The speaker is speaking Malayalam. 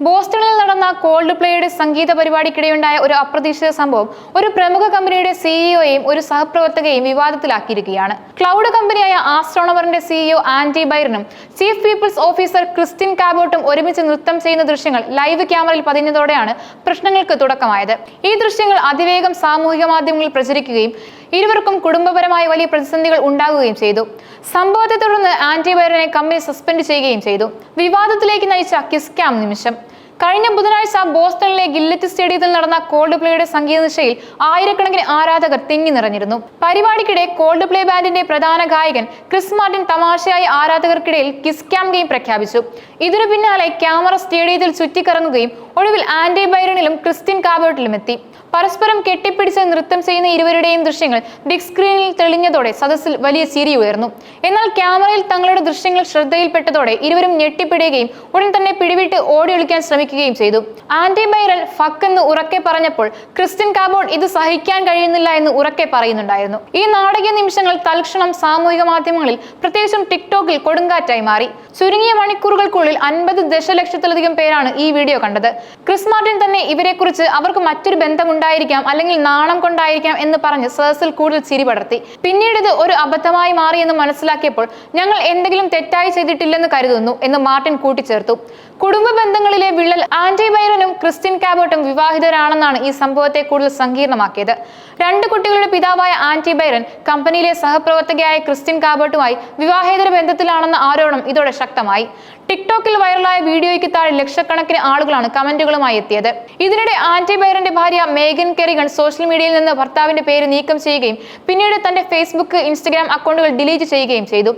ബോസ്റ്റണിൽ നടന്ന കോൾഡ് പ്ലേയുടെ സംഗീത പരിപാടിക്കിടെയുണ്ടായ ഒരു അപ്രതീക്ഷിത സംഭവം ഒരു പ്രമുഖ കമ്പനിയുടെ സിഇഒയെയും ഒരു സഹപ്രവർത്തകയും വിവാദത്തിലാക്കിയിരിക്കുകയാണ്. ക്ലൗഡ് കമ്പനിയായ ആസ്ട്രോണവറിന്റെ സിഇഒ ആന്റി ബൈറിനും ചീഫ് പീപ്പിൾസ് ഓഫീസർ ക്രിസ്റ്റിൻ കാബോട്ടും ഒരുമിച്ച് നൃത്തം ചെയ്യുന്ന ദൃശ്യങ്ങൾ ലൈവ് ക്യാമറയിൽ പതിഞ്ഞതോടെയാണ് പ്രശ്നങ്ങൾക്ക് തുടക്കമായത്. ഈ ദൃശ്യങ്ങൾ അതിവേഗം സാമൂഹിക മാധ്യമങ്ങളിൽ പ്രചരിക്കുകയും ഇരുവർക്കും കുടുംബപരമായ വലിയ പ്രതിസന്ധികൾ ഉണ്ടാകുകയും ചെയ്തു. സംഭവത്തെ തുടർന്ന് ആന്റി ബൈറനെ കമ്പനി സസ്പെൻഡ് ചെയ്യുകയും ചെയ്തു. വിവാദത്തിലേക്ക് നയിച്ച കിസ് ക്യാം നിമിഷം. കഴിഞ്ഞ ബുധനാഴ്ച ബോസ്റ്റണിലെ ഗില്ലറ്റ് സ്റ്റേഡിയത്തിൽ നടന്ന കോൾഡ് പ്ലേയുടെ സംഗീത നിശയിൽ ആയിരക്കണക്കിന് ആരാധകർ തിങ്ങി നിറഞ്ഞിരുന്നു. പരിപാടിക്കിടെ കോൾഡ് പ്ലേ ബാൻഡിന്റെ പ്രധാന ഗായകൻ ക്രിസ് മാർട്ടിൻ തമാശയായി ആരാധകർക്കിടയിൽ കിസ് ക്യാം ഗെയിം പ്രഖ്യാപിച്ചു. ഇതിനു പിന്നാലെ ക്യാമറ സ്റ്റേഡിയത്തിൽ ചുറ്റിക്കറങ്ങുകയും ഒടുവിൽ ആന്റി ബൈറണിലും ക്രിസ്ത്യൻ കാബോട്ടിലും എത്തി പരസ്പരം കെട്ടിപ്പിടിച്ച് നൃത്തം ചെയ്യുന്ന ഇരുവരുടെയും ദൃശ്യങ്ങൾ ബിഗ് സ്ക്രീനിൽ തെളിഞ്ഞതോടെ സദസ്സിൽ വലിയ ചിരി ഉയർന്നു. എന്നാൽ ക്യാമറയിൽ തങ്ങളുടെ ദൃശ്യങ്ങൾ ശ്രദ്ധയിൽപ്പെട്ടതോടെ ഇരുവരും ഞെട്ടിപ്പിടുകയും ഉടൻ തന്നെ പിടിവിട്ട് ഓടി ഒളിക്കാൻ ശ്രമിക്കുകയും ചെയ്തു. ആന്റി ബൈറൻ ഫക്ക് എന്ന് ഉറക്കെ പറഞ്ഞപ്പോൾ ക്രിസ്ത്യൻ കാബോർഡ് ഇത് സഹിക്കാൻ കഴിയുന്നില്ല എന്ന് ഉറക്കെ പറയുന്നുണ്ടായിരുന്നു. ഈ നാടകീയ നിമിഷങ്ങൾ തൽക്ഷണം സാമൂഹിക മാധ്യമങ്ങളിൽ പ്രത്യേകിച്ചും ടിക്ടോക്കിൽ കൊടുങ്കാറ്റായി മാറി. ചുരുങ്ങിയ മണിക്കൂറുകൾക്കുള്ളിൽ അൻപത് ദശലക്ഷത്തിലധികം പേരാണ് ഈ വീഡിയോ കണ്ടത്. ക്രിസ് മാർട്ടിൻ തന്നെ ഇവരെക്കുറിച്ച് അവർക്ക് മറ്റൊരു ബന്ധമുണ്ടായിരിക്കാം അല്ലെങ്കിൽ നാണം കൊണ്ടായിരിക്കാം എന്ന് പറഞ്ഞ് സദസ്സിൽ കൂടുതൽ ചിരി പടർത്തി. പിന്നീട് ഇത് ഒരു അബദ്ധമായി മാറി എന്ന് മനസ്സിലാക്കിയപ്പോൾ ഞങ്ങൾ എന്തെങ്കിലും തെറ്റായി ചെയ്തിട്ടില്ലെന്ന് കരുതുന്നു എന്ന് മാർട്ടിൻ കൂട്ടിച്ചേർത്തു. കുടുംബ ബന്ധങ്ങളിലെ വിള്ളൽ ആന്റി ക്രിസ്ത്യൻ കാബോട്ടും വിവാഹിതരാണെന്നാണ് ഈ സംഭവത്തെ കൂടുതൽ സങ്കീർണമാക്കിയത്. രണ്ട് കുട്ടികളുടെ പിതാവായ ആന്റി ബൈറൻ കമ്പനിയിലെ സഹപ്രവർത്തകയായ ക്രിസ്ത്യൻ കാബോട്ടുമായി വിവാഹേതര ബന്ധത്തിലാണെന്ന ആരോപണം ഇതോടെ ശക്തമായി. ടിക്ടോക്കിൽ വൈറലായ വീഡിയോയ്ക്ക് താഴെ ലക്ഷക്കണക്കിന് ആളുകളാണ് കമന്റുകളുമായി എത്തിയത്. ഇതിനിടെ ആന്റി ബൈറന്റെ ഭാര്യ മേഗൻ കെറിഗൺ സോഷ്യൽ മീഡിയയിൽ നിന്ന് ഭർത്താവിന്റെ പേര് നീക്കം ചെയ്യുകയും പിന്നീട് തന്റെ ഫേസ്ബുക്ക് ഇൻസ്റ്റഗ്രാം അക്കൗണ്ടുകൾ ഡിലീറ്റ് ചെയ്യുകയും ചെയ്തു.